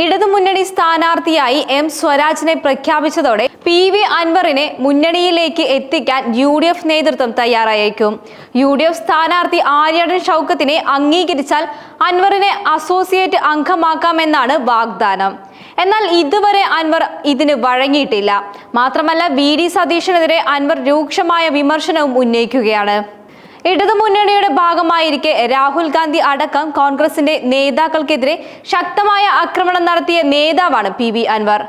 ഇടതുമുന്നണി സ്ഥാനാർത്ഥിയായി എം സ്വരാജിനെ പ്രഖ്യാപിച്ചതോടെ പി വി അൻവറിനെ മുന്നണിയിലേക്ക് എത്തിക്കാൻ യു ഡി എഫ് നേതൃത്വം തയ്യാറായേക്കും. യു ഡി എഫ് സ്ഥാനാർത്ഥി ആര്യാടൻ ഷൗക്കത്തിനെ അംഗീകരിച്ചാൽ അൻവറിനെ അസോസിയേറ്റ് അംഗമാക്കാമെന്നാണ് വാഗ്ദാനം. എന്നാൽ ഇതുവരെ അൻവർ ഇതിന് വഴങ്ങിയിട്ടില്ല. മാത്രമല്ല വി ഡി സതീഷിനെതിരെ അൻവർ രൂക്ഷമായ വിമർശനവും ഉന്നയിക്കുകയാണ്. ഇടതുമുന്നണിയുടെ ഭാഗമായിരിക്കെ രാഹുൽ ഗാന്ധി അടക്കം കോൺഗ്രസിന്റെ നേതാക്കൾക്കെതിരെ ശക്തമായ ആക്രമണം നടത്തിയ നേതാവാണ് പി വി അൻവർ.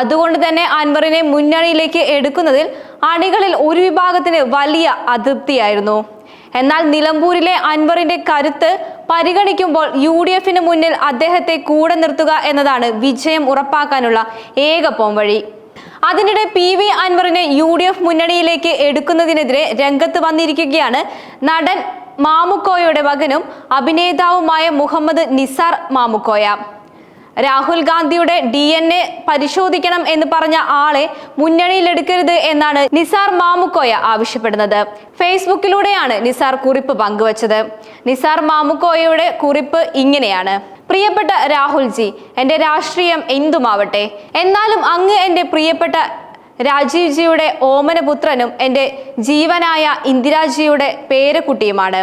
അതുകൊണ്ട് തന്നെ അൻവറിനെ മുന്നണിയിലേക്ക് എടുക്കുന്നതിൽ അണികളിൽ ഒരു വിഭാഗത്തിന് വലിയ അതൃപ്തിയായിരുന്നു. എന്നാൽ നിലമ്പൂരിലെ അൻവറിന്റെ കരുത്ത് പരിഗണിക്കുമ്പോൾ യു ഡി എഫിന് മുന്നിൽ അദ്ദേഹത്തെ കൂടെ നിർത്തുക എന്നതാണ് വിജയം ഉറപ്പാക്കാനുള്ള ഏക പോംവഴി. അതിനിടെ പി വി അൻവറിനെ യു ഡി എഫ് മുന്നണിയിലേക്ക് എടുക്കുന്നതിനെതിരെ രംഗത്ത് വന്നിരിക്കുകയാണ്. നടൻ മാമുക്കോയുടെ മകനും അഭിനേതാവുമായ മുഹമ്മദ് നിസാർ മാമുക്കോയ. രാഹുൽ ഗാന്ധിയുടെ ഡി എൻ എ പരിശോധിക്കണം എന്ന് പറഞ്ഞ ആളെ മുന്നണിയിലെടുക്കരുത് എന്നാണ് നിസാർ മാമുക്കോയ ആവശ്യപ്പെടുന്നത്. ഫേസ്ബുക്കിലൂടെയാണ് നിസാർ കുറിപ്പ് പങ്കുവച്ചത്. നിസാർ മാമുക്കോയയുടെ കുറിപ്പ് ഇങ്ങനെയാണ്. പ്രിയപ്പെട്ട രാഹുൽജി എന്റെ രാഷ്ട്രീയം എന്തുമാവട്ടെ? എന്നാലും അങ്ങ് എന്റെ പ്രിയപ്പെട്ട രാജീവ്ജിയുടെ ഓമനപുത്രനും എന്റെ ജീവനായ ഇന്ദിരാജിയുടെ പേരക്കുട്ടിയുമാണ്.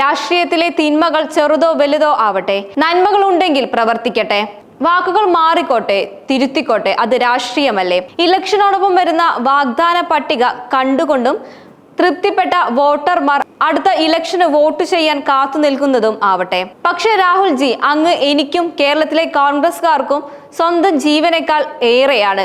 രാഷ്ട്രീയത്തിലെ തിന്മകൾ ചെറുതോ വലുതോ ആവട്ടെ നന്മകൾ ഉണ്ടെങ്കിൽ പ്രവർത്തിക്കട്ടെ. വാക്കുകൾ മാറിക്കോട്ടെ തിരുത്തിക്കോട്ടെ അത് രാഷ്ട്രീയമല്ലേ? ഇലക്ഷനോടൊപ്പം വരുന്ന വാഗ്ദാന പട്ടിക കണ്ടുകൊണ്ടും തൃപ്തിപ്പെട്ട വോട്ടർമാർ അടുത്ത ഇലക്ഷന് വോട്ട് ചെയ്യാൻ കാത്തു നിൽക്കുന്നതും ആവട്ടെ. പക്ഷേ രാഹുൽ ജി അങ്ങ് എനിക്കും കേരളത്തിലെ കോൺഗ്രസ്കാർക്കും സ്വന്തം ജീവനേക്കാൾ ഏറെയാണ്.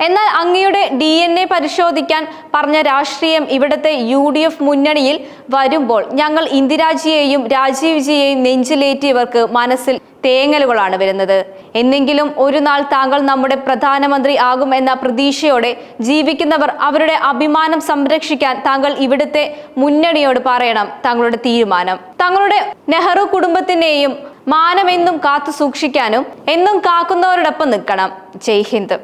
എന്നാൽ അങ്ങയുടെ ഡി എൻ എ പരിശോധിക്കാൻ പറഞ്ഞ രാഷ്ട്രീയം ഇവിടുത്തെ യു ഡി എഫ് മുന്നണിയിൽ വരുമ്പോൾ ഞങ്ങൾ ഇന്ദിരാജിയെയും രാജീവ് ജിയെയും നെഞ്ചിലേറ്റിയവർക്ക് മനസ്സിൽ തേങ്ങലുകളാണ് വരുന്നത്. എന്നെങ്കിലും ഒരു നാൾ താങ്കൾ നമ്മുടെ പ്രധാനമന്ത്രി ആകും എന്ന പ്രതീക്ഷയോടെ ജീവിക്കുന്നവർ അവരുടെ അഭിമാനം സംരക്ഷിക്കാൻ താങ്കൾ ഇവിടുത്തെ മുന്നണിയോട് പറയണം താങ്കളുടെ തീരുമാനം. താങ്കളുടെ നെഹ്റു കുടുംബത്തിനെയും മാനമെന്നും കാത്തു സൂക്ഷിക്കാനും എന്നും കാക്കുന്നവരോടൊപ്പം നിൽക്കണം. ജയ് ഹിന്ദ്.